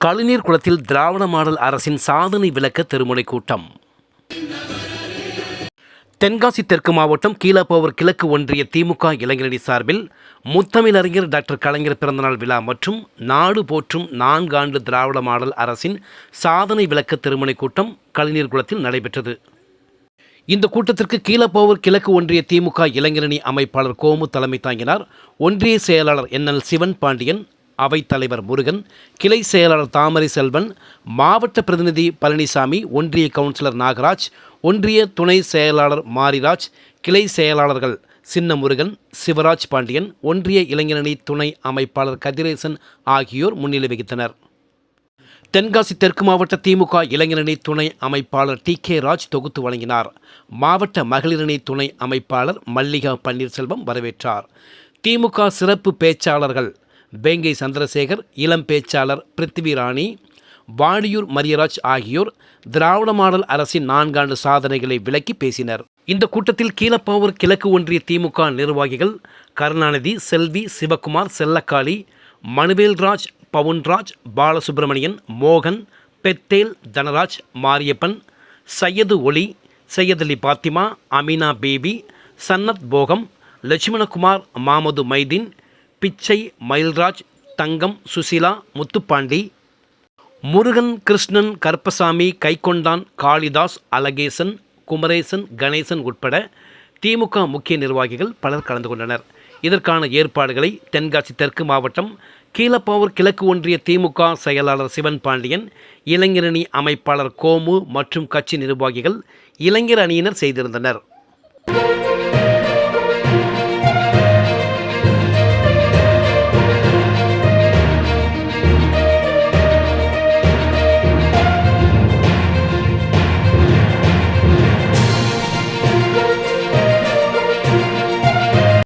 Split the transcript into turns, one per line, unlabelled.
கழுநீர் குளத்தில் திராவிட மாடல் அரசின் சாதனை விளக்க திருமுனை கூட்டம். தென்காசி தெற்கு மாவட்டம் கீழப்போவர் கிழக்கு ஒன்றிய திமுக இளைஞரணி சார்பில் முத்தமிழறிஞர் டாக்டர் கலைஞர் பிறந்தநாள் விழா மற்றும் நாடு போற்றும் நான்காண்டு திராவிட மாடல் அரசின் சாதனை விளக்க திருமுனை கூட்டம் கலைஞர் குளத்தில் நடைபெற்றது. இந்த கூட்டத்திற்கு கீழப்போவர் கிழக்கு ஒன்றிய திமுக இளைஞரணி அமைப்பாளர் கோமு தலைமை தாங்கினார். ஒன்றிய செயலாளர் என்எல் சிவன் பாண்டியன் அவைத்தலைவர் முருகன் கிளை செயலாளர் தாமரை செல்வன் மாவட்ட பிரதிநிதி பழனிசாமி ஒன்றிய கவுன்சிலர் நாகராஜ் ஒன்றிய துணை செயலாளர் மாரிராஜ் கிளை செயலாளர்கள் சின்ன முருகன் சிவராஜ் பாண்டியன் ஒன்றிய இளைஞரணி துணை அமைப்பாளர் கதிரேசன் ஆகியோர் முன்னிலை வகித்தனர். தென்காசி தெற்கு மாவட்ட திமுக இளைஞரணி துணை அமைப்பாளர் டி கே ராஜ் தொகுத்து வழங்கினார். மாவட்ட மகளிரணி துணை அமைப்பாளர் மல்லிகா பன்னீர்செல்வம் வரவேற்றார். திமுக சிறப்பு பேச்சாளர்கள் வேங்கை சந்திரசேகர் இளம் பேச்சாளர் பிருத்திவிராணி வாடியூர் மரியராஜ் ஆகியோர் திராவிட மாடல் அரசின் நான்காண்டு சாதனைகளை விளக்கி பேசினர். இந்த கூட்டத்தில் கீழப்பாவூர் கிழக்கு ஒன்றிய திமுக நிர்வாகிகள் கருணாநிதி செல்வி சிவகுமார் செல்லக்காளி மனுவேல்ராஜ் பவுன்ராஜ் பாலசுப்பிரமணியன் மோகன் பெத்தேல் தனராஜ் மாரியப்பன் சையது ஒளி சையதலி பாத்திமா அமீனா பேபி சன்னத் போகம் லட்சுமணகுமார் மாமது மைதீன் பிச்சை மயில்ராஜ் தங்கம் சுசிலா முத்துப்பாண்டி முருகன் கிருஷ்ணன் கருப்பசாமி கைக்கொண்டான் காளிதாஸ் அழகேசன் குமரேசன் கணேசன் உட்பட திமுக முக்கிய நிர்வாகிகள் பலர் கலந்து கொண்டனர். இதற்கான ஏற்பாடுகளை தென்காசி தெற்கு மாவட்டம் கீழப்பாவூர் கிழக்கு ஒன்றிய திமுக செயலாளர் சிவன் பாண்டியன் இளைஞரணி அமைப்பாளர் கோமு மற்றும் கட்சி நிர்வாகிகள் இளைஞர் அணியினர் செய்திருந்தனர்.